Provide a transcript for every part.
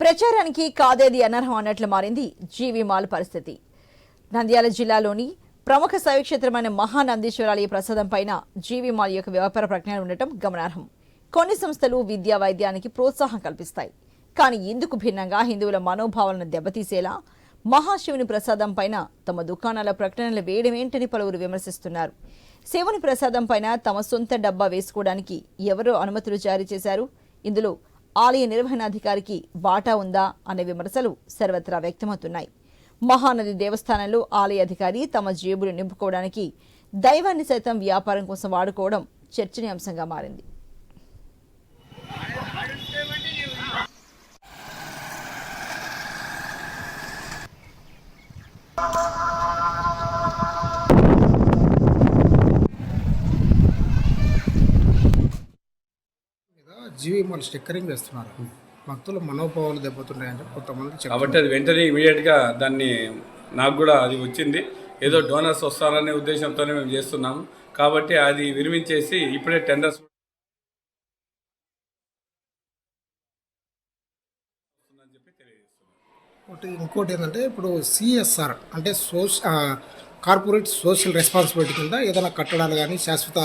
ప్రచారానికి కాదేది అనర్హం అన్నట్లు మారింది జీవి మాల్ పరిస్థితి. నంద్యాల జిల్లాలోని ప్రముఖ శైవక్షేత్రమైన మహానందీశ్వరాలయ ప్రసాదం పైన జీవి మాల్ యొక్క వ్యాపార ప్రజ్ఞానం ఉండటం గమనార్హం. కొన్ని సంస్థలు విద్యా వైద్యానికి ప్రోత్సాహం కల్పిస్తాయి. కానీ ఇందుకు భిన్నంగా హిందువుల మనోభావాలను దెబ్బతీసేలా మహాశివుని ప్రసాదం పైన తమ దుకాణాల ప్రకటనలు వేయడమేంటని పలువురు విమర్శిస్తున్నారు. శివుని ప్రసాదం పైన తమ సొంత డబ్బా వేసుకోవడానికి ఎవరో అనుమతులు జారీ చేశారు. ఇందులో ఆలయ నిర్వహణాధికారికి వాటా ఉందా అనే విమర్శలు సర్వత్రా వ్యక్తమవుతున్నాయి. మహానది దేవస్థానంలో ఆలయ అధికారి తమ జేబులు నింపుకోవడానికి దైవాన్ని సైతం వ్యాపారం కోసం వాడుకోవడం చర్చనీయాంశంగా మారింది. మీద జీవి మన స్టిక్కరింగ్ వేస్తున్నారు. భక్తుల మనోభావాలు దెబ్బతున్నాయని కొంతమంది కాబట్టి అది వెంటనే ఇమీడియట్గా దాన్ని నాకు కూడా అది వచ్చింది. ఏదో డోనర్స్ వస్తారనే ఉద్దేశంతోనే మేము చేస్తున్నాము. కాబట్టి అది విరమించేసి ఇప్పుడే టెండర్స్ ఒకటి ఇంకోటి ఏంటంటే ఇప్పుడు సిఎస్ఆర్ అంటే సోష కార్పొరేట్ సోషల్ రెస్పాన్సిబిలిటీ కింద ఏదైనా కట్టడాలు కానీ శాశ్వత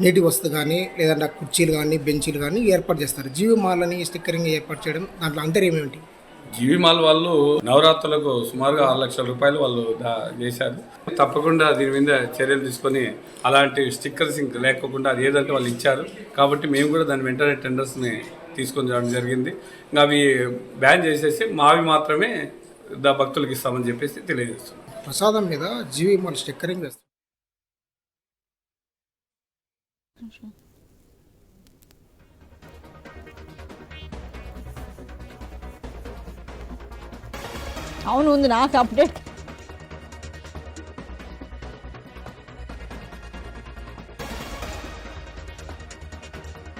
నీటి వసతి కానీ లేదంటే కుర్చీలు కానీ బెంచీలు కానీ ఏర్పాటు చేస్తారు. జీవి మాలని స్టిక్కరింగ్ ఏర్పాటు చేయడం దాంట్లో అంతర్యం ఏమిటి? జీవి మాల్ వాళ్ళు నవరాత్రులకు సుమారుగా ఆరు లక్షల రూపాయలు వాళ్ళు దా- చేశారు. తప్పకుండా దీని మీద చర్యలు తీసుకొని అలాంటి స్టిక్కర్స్ ఇంక లేకోకుండా అది ఏదంటే వాళ్ళు ఇచ్చారు. కాబట్టి మేము కూడా దాని వెంటనే టెండర్స్ని తీసుకొని రావడం జరిగింది. ఇంకా అవి బ్యాన్ చేసేసి మావి మాత్రమే దా భక్తులకు ఇస్తామని చెప్పేసి తెలియజేస్తున్నాం. ప్రసాదం మీద జీవి మాల్ స్టిక్కరింగ్ వేస్తారు. Хорошо. అవును ఉంది నాకు అప్డేట్